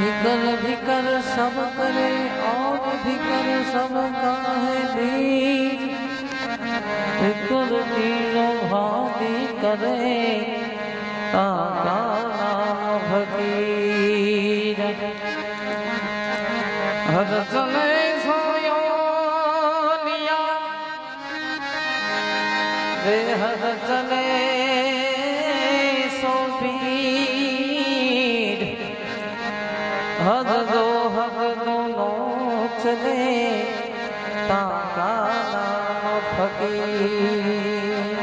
ભીકર ભીકર સબ કરે ઓર ભીકર સબ કાહે બીજ ભીકર તીરો ભાતી કરે તાકા નામ ભગીર હર ચલે કાના ફકીર.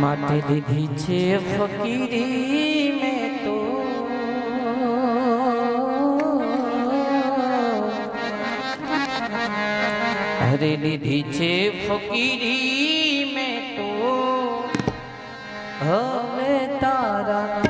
માટે દીધી છે ફકીરી મેં તો. હરે દીધી છે ફકીરી મેં તો. હવે તારા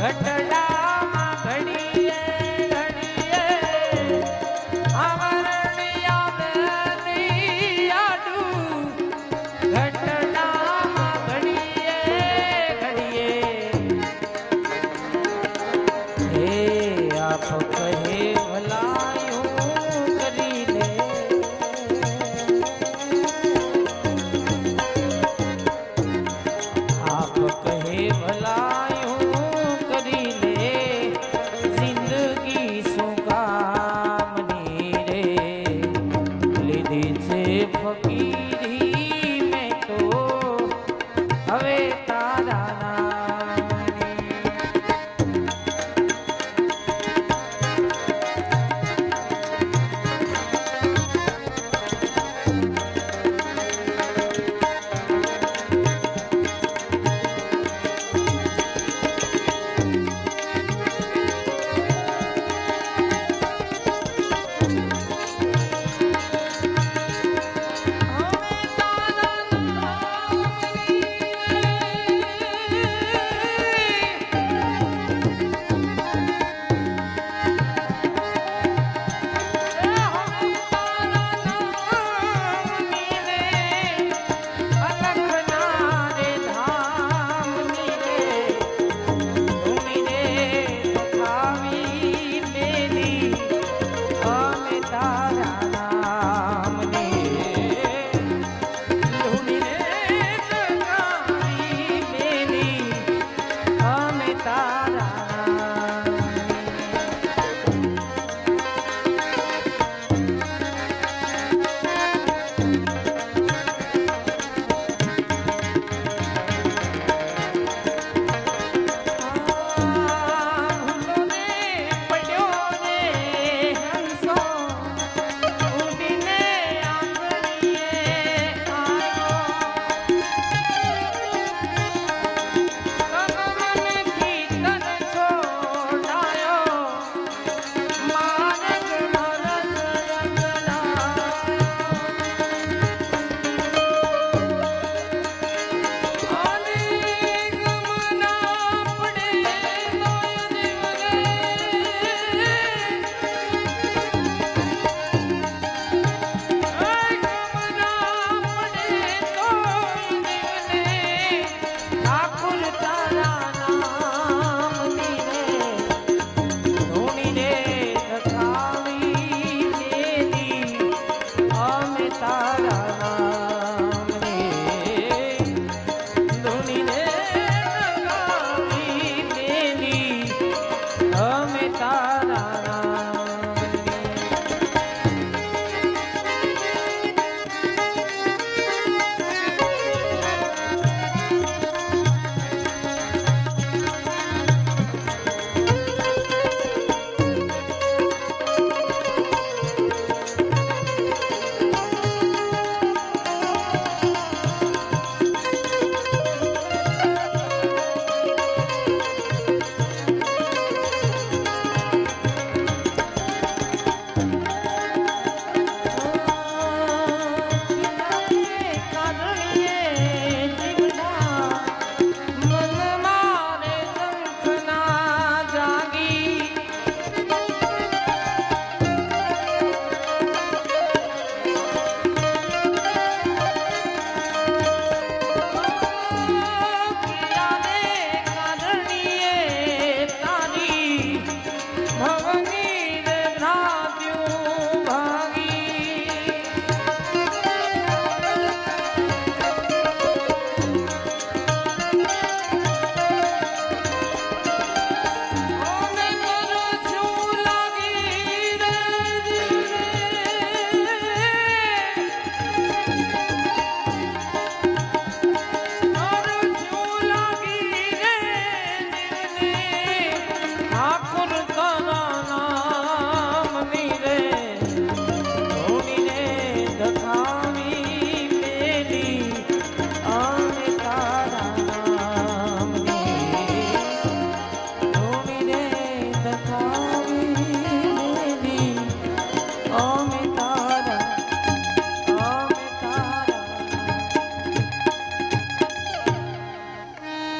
ಘಟನಾ ফুল তারা